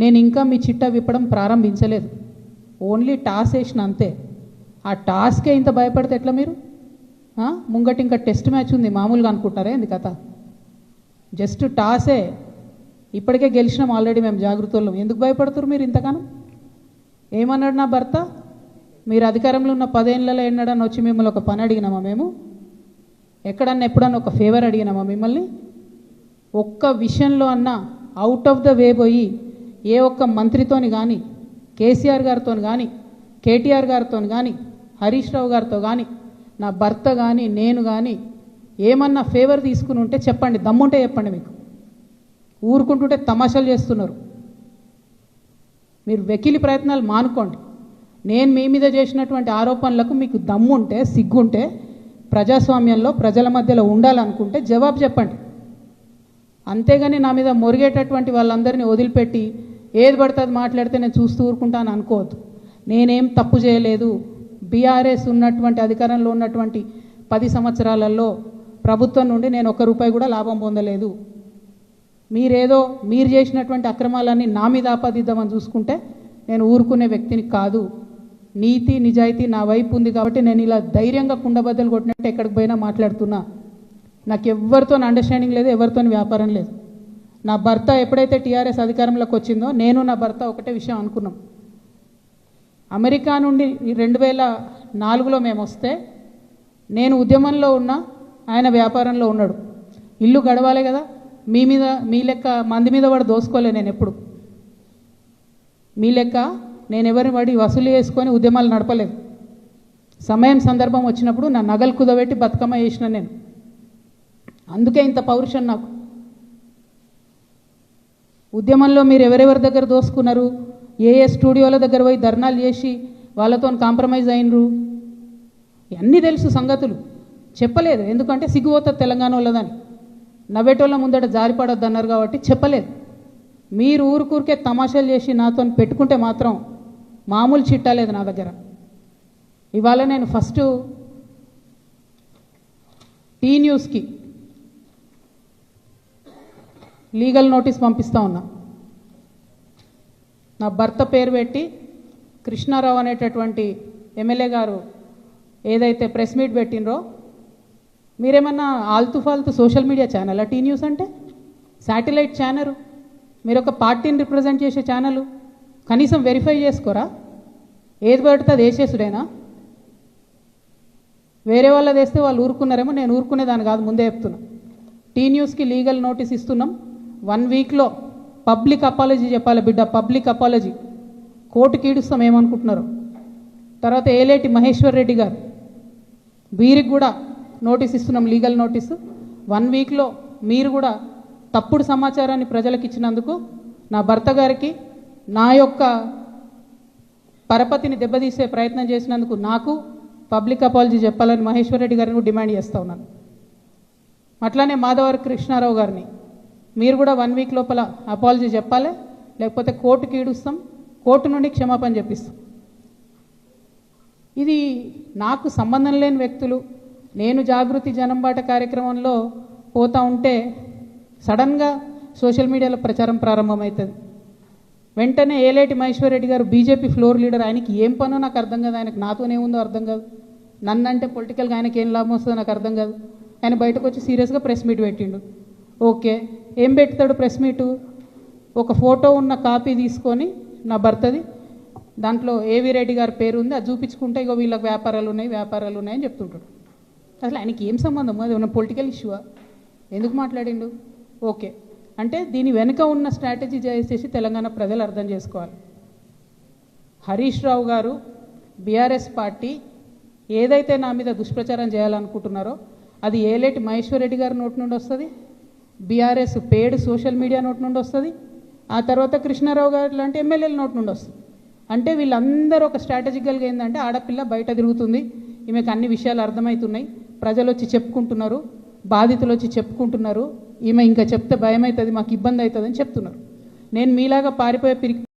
నేను ఇంకా మీ చిట్టా విప్పడం ప్రారంభించలేదు. ఓన్లీ టాస్ వేసిన అంతే. ఆ టాస్కే ఇంత భయపడితే ఎట్లా మీరు? ముంగటి ముంగట ఇంకా టెస్ట్ మ్యాచ్ ఉంది మామూలుగా అనుకుంటారే ఇది కథ? జస్ట్ టాసే. ఇప్పటికే గెలిచినాం ఆల్రెడీ మేము జాగ్రత్తలు ఎందుకు భయపడుతురు మీరు ఇంతగానో? ఏమన్నాడు నా భర్త? మీరు అధికారంలో ఉన్న పదేళ్ళలో ఎన్నడన్నా వచ్చి మిమ్మల్ని ఒక పని అడిగినామా మేము? ఎక్కడన్నా ఎప్పుడన్నా ఒక ఫేవర్ అడిగినామా మిమ్మల్ని? ఒక్క విషయంలో అన్నా అవుట్ ఆఫ్ ద వే పోయి ఏ ఒక్క మంత్రితోని కానీ కేసీఆర్ గారితో కానీ కేటీఆర్ గారితో కానీ హరీష్ రావు గారితో కానీ నా భర్త కానీ నేను కానీ ఏమన్నా ఫేవర్ తీసుకుని ఉంటే చెప్పండి దమ్ముంటే చెప్పండి మీకు. ఊరుకుంటుంటే తమాషాలు చేస్తున్నారు. మీరు వెకిలి ప్రయత్నాలు మానుకోండి. నేను మీ మీద చేసినటువంటి ఆరోపణలకు మీకు దమ్ముంటే సిగ్గుంటే ప్రజాస్వామ్యంలో ప్రజల మధ్యలో ఉండాలనుకుంటే జవాబు చెప్పండి. అంతేగాని నా మీద మొరిగేటటువంటి వాళ్ళందరినీ వదిలిపెట్టి ఏది పడితే అది మాట్లాడితే నేను చూస్తూ ఊరుకుంటాను అనుకోవద్దు. నేనేం తప్పు చేయలేదు. బీఆర్ఎస్ ఉన్నటువంటి అధికారంలో ఉన్నటువంటి పది సంవత్సరాలలో ప్రభుత్వం నుండి నేను ఒక్క రూపాయి కూడా లాభం పొందలేదు. మీరేదో మీరు చేసినటువంటి అక్రమాలన్నీ నా మీద ఆపాదిద్దామని చూసుకుంటే నేను ఊరుకునే వ్యక్తిని కాదు. నీతి నిజాయితీ నా వైపు ఉంది కాబట్టి నేను ఇలా ధైర్యంగా కుండబద్దలు కొట్టినట్టు ఎక్కడికి పోయినా మాట్లాడుతున్నా. నాకు ఎవరితో అండర్స్టాండింగ్ లేదు ఎవరితో వ్యాపారం లేదు. నా భర్త ఎప్పుడైతే టీఆర్ఎస్ అధికారంలోకి వచ్చిందో నేను నా భర్త ఒకటే విషయం అనుకున్నాం. అమెరికా నుండి ఈ రెండు వేల నాలుగులో మేము వస్తే నేను ఉద్యమంలో ఉన్నా ఆయన వ్యాపారంలో ఉన్నాడు. ఇల్లు గడవాలి కదా మీ మీద మీ లెక్క మంది మీద వాడు దోసుకోలే నేను ఎప్పుడు. మీ లెక్క నేను ఎవరిని పడి వసూలు చేసుకొని ఉద్యమాలు నడపలేదు సమయం సందర్భం వచ్చినప్పుడు నా నగలు కుదబెట్టి బతుకమ్మ చేసిన నేను. అందుకే ఇంత పౌరుషం నాకు. ఉద్యమంలో మీరు ఎవరెవరి దగ్గర దోసుకున్నారు? ఏ ఏ స్టూడియోల దగ్గర పోయి ధర్నాలు చేసి వాళ్ళతో కాంప్రమైజ్ అయినరు? అన్నీ తెలుసు సంగతులు. చెప్పలేదు. ఎందుకంటే సిగ్గుపోతుంది తెలంగాణ వాళ్ళదని. నవ్వేటోళ్ళ ముందట జారిపడొద్దు అన్నారు కాబట్టి చెప్పలేదు. మీరు ఊరుకూరికే తమాషాలు చేసి నాతో పెట్టుకుంటే మాత్రం మామూలు చిట్టాలేదు నా దగ్గర. ఇవాళ నేను ఫస్ట్ టీ న్యూస్కి లీగల్ నోటీస్ పంపిస్తా ఉన్నా. నా భర్త పేరు పెట్టి కృష్ణారావు అనేటటువంటి ఎమ్మెల్యే గారు ఏదైతే ప్రెస్ మీట్ పెట్టినరో మీరేమన్నా ఆల్తు ఫాల్తు social media channel T news అంటే? శాటిలైట్ ఛానల్ మీరు ఒక పార్టీని రిప్రజెంట్ చేసే ఛానల్. కనీసం వెరిఫై చేసుకోరా? ఏది పడితే అది వేసేసుడేనా? వేరే వాళ్ళది వేస్తే వాళ్ళు ఊరుకున్నారేమో నేను ఊరుకునేదాన్ని కాదు ముందే చెప్తున్నా. టీ న్యూస్కి లీగల్ నోటీస్ ఇస్తున్నాం. వన్ వీక్లో పబ్లిక్ అపాలజీ చెప్పాలి బిడ్డ పబ్లిక్ అపాలజీ. కోర్టుకి ఈడుస్తాం ఏమనుకుంటున్నారు? తర్వాత ఏలేటి మహేశ్వర్ రెడ్డి గారు. వీరికి కూడా నోటీస్ ఇస్తున్నాం లీగల్ నోటీసు. వన్ వీక్లో మీరు కూడా తప్పుడు సమాచారాన్ని ప్రజలకు ఇచ్చినందుకు నా భర్త గారికి నా యొక్క పరపతిని దెబ్బతీసే ప్రయత్నం చేసినందుకు నాకు పబ్లిక్ అపాలజీ చెప్పాలని మహేశ్వర్ రెడ్డి గారిని కూడా డిమాండ్ చేస్తా ఉన్నాను. అట్లానే మాధవర్ కృష్ణారావు గారిని. మీరు కూడా వన్ వీక్ లోపల అపాలజీ చెప్పాలి? లేకపోతే కోర్టుకి ఈడుస్తాం కోర్టు నుండి క్షమాపణ చెప్పిస్తాం. ఇది నాకు సంబంధం లేని వ్యక్తులు నేను జాగృతి జనంబాట కార్యక్రమంలో పోతా ఉంటే సడన్గా సోషల్ మీడియాలో ప్రచారం ప్రారంభమవుతుంది. వెంటనే ఏలేటి మహేశ్వర్ రెడ్డి గారు బీజేపీ ఫ్లోర్ లీడర్ ఆయనకి ఏం పనో నాకు అర్థం కాదు. ఆయనకు నాతోనే ఉందో అర్థం కాదు. నన్ను అంటే పొలిటికల్గా ఆయనకి ఏం లాభం వస్తుందో నాకు అర్థం కాదు. ఆయన బయటకు వచ్చి సీరియస్గా ప్రెస్ మీట్ పెట్టిండు. ఓకే. ఏం పెడతాడు ప్రెస్ మీటు? ఒక ఫోటో ఉన్న కాపీ తీసుకొని నా భర్తది. దాంట్లో ఏవి రెడ్డి గారి పేరు ఉంది అది చూపించుకుంటే ఇక వీళ్ళకి వ్యాపారాలు ఉన్నాయి వ్యాపారాలు ఉన్నాయని చెప్తుంటాడు. అసలు ఆయనకి ఏం సంబంధం? అది ఉన్న పొలిటికల్ ఇష్యూవా ఎందుకు మాట్లాడిండు? ఓకే. అంటే దీని వెనుక ఉన్న స్ట్రాటజీ చేసేసి తెలంగాణ ప్రజలు అర్థం చేసుకోవాలి. హరీష్ రావు గారు బీఆర్ఎస్ పార్టీ ఏదైతే నా మీద దుష్ప్రచారం చేయాలనుకుంటున్నారో అది ఏలేటి మహేశ్వర్ రెడ్డి గారి నోటి నుండి వస్తుంది? బీఆర్ఎస్ పేడ్ సోషల్ మీడియా నోటి నుండి వస్తుంది. ఆ తర్వాత కృష్ణారావు గారు లాంటి ఎమ్మెల్యేల నోటి నుండి వస్తుంది. అంటే వీళ్ళందరూ ఒక స్ట్రాటజికల్గా ఏంటంటే ఆడపిల్ల బయట తిరుగుతుంది. ఈమెకు అన్ని విషయాలు అర్థమవుతున్నాయి ప్రజలు వచ్చి చెప్పుకుంటున్నారు. బాధితులు వచ్చి చెప్పుకుంటున్నారు. ఈమె ఇంకా చెప్తే భయం అవుతుంది మాకు ఇబ్బంది అవుతుంది అని చెప్తున్నారు. నేను మీలాగా పారిపోయే పిరికి